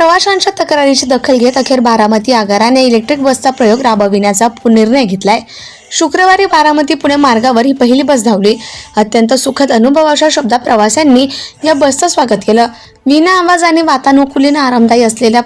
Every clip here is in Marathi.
प्रवाशांच्या तक्रारीची दखल घेत अखेर बारामती आगाराने इलेक्ट्रिक बसचा प्रयोग राबविण्याचा पु- निर्णय घेतलाय. शुक्रवारी बारामती पुणे मार्गावर ही पहिली बस धावली. अत्यंत सुखद अनुभवाच्या शब्दात प्रवाशांनी या बसचं स्वागत केलं. विना आवाज आणि वातानुकूलीनं आरामदायी असलेल्या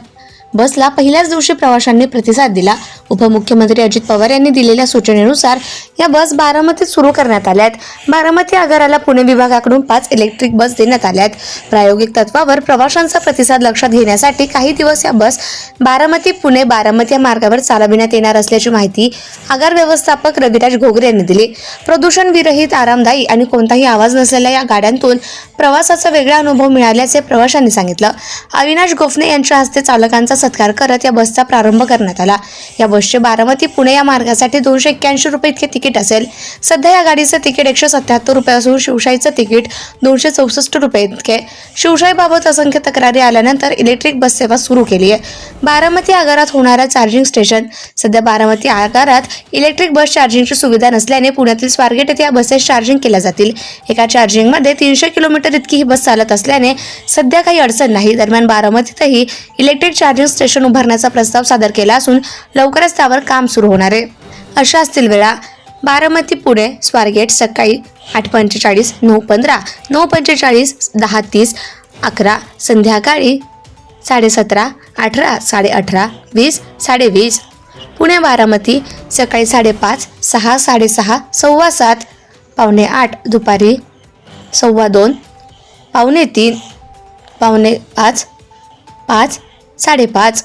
बसला पहिल्याच दिवशी प्रवाशांनी प्रतिसाद दिला. उपमुख्यमंत्री अजित पवार यांनी दिलेल्या सूचनेनुसार या बस बारामतीत सुरू करण्यात आल्या आहेत. बारामती आगाराला पुणे विभागाकडून पाच इलेक्ट्रिक बस देण्यात आल्या आहेत. प्रायोगिक तत्वावर प्रवाशांचा प्रतिसाद लक्षात घेण्यासाठी काही दिवस या बस बारामती पुणे बारामती या मार्गावर चालविण्यात येणार असल्याची माहिती आगार व्यवस्थापक रविराज घोगरे यांनी दिली. प्रदूषण विरहित आरामदायी आणि कोणताही आवाज नसलेल्या या गाड्यांतून प्रवासाचा वेगळा अनुभव मिळाल्याचे प्रवाशांनी सांगितलं. अविनाश गोफणे यांच्या हस्ते चालकांचा सत्कार करत या बसचा प्रारंभ करण्यात आला. या बसचे बारामती पुणे या मार्गासाठी दोनशे एक्क्याऐंशी रुपये इतके तिकीट असेल. सध्या या गाडीचं तिकीट एकशे सत्याहत्तर रुपये असून शिवशाहीचं तिकीट दोनशे चौसष्ट रुपये इतके शिवशाहीबाबत असंख्य तक्रारी आल्यानंतर इलेक्ट्रिक बस सेवा सुरू केली आहे. बारामती आगारात होणाऱ्या चार्जिंग स्टेशन. सध्या बारामती आगारात इलेक्ट्रिक बस चार्जिंगची सुविधा नसल्याने पुण्यातील स्वारगेट येथे या बसेस चार्जिंग केल्या जातील. एका चार्जिंगमध्ये तीनशे किलोमीटर इतकी ही बस चालत असल्याने सध्या काही अडचण नाही. दरम्यान बारामतीतही इलेक्ट्रिक चार्जिंग स्टेशन उभारण्याचा प्रस्ताव सादर केला असून लवकर रस्त्यावर काम सुरू होणार आहे. अशा असतील वेळा बारामती पुणे स्वारगेट सकाळी आठ पंचेचाळीस नऊ पंधरा नऊ पंचेचाळीस दहा तीस अकरा संध्याकाळी साडेसतरा अठरा साडे अठरा वीस साडेवीस. पुणे बारामती सकाळी साडेपाच सहा साडेसहा सव्वा सात पावणे आठ दुपारी सव्वा दोन पावणे तीन पावणे पाच पाच साडेपाच.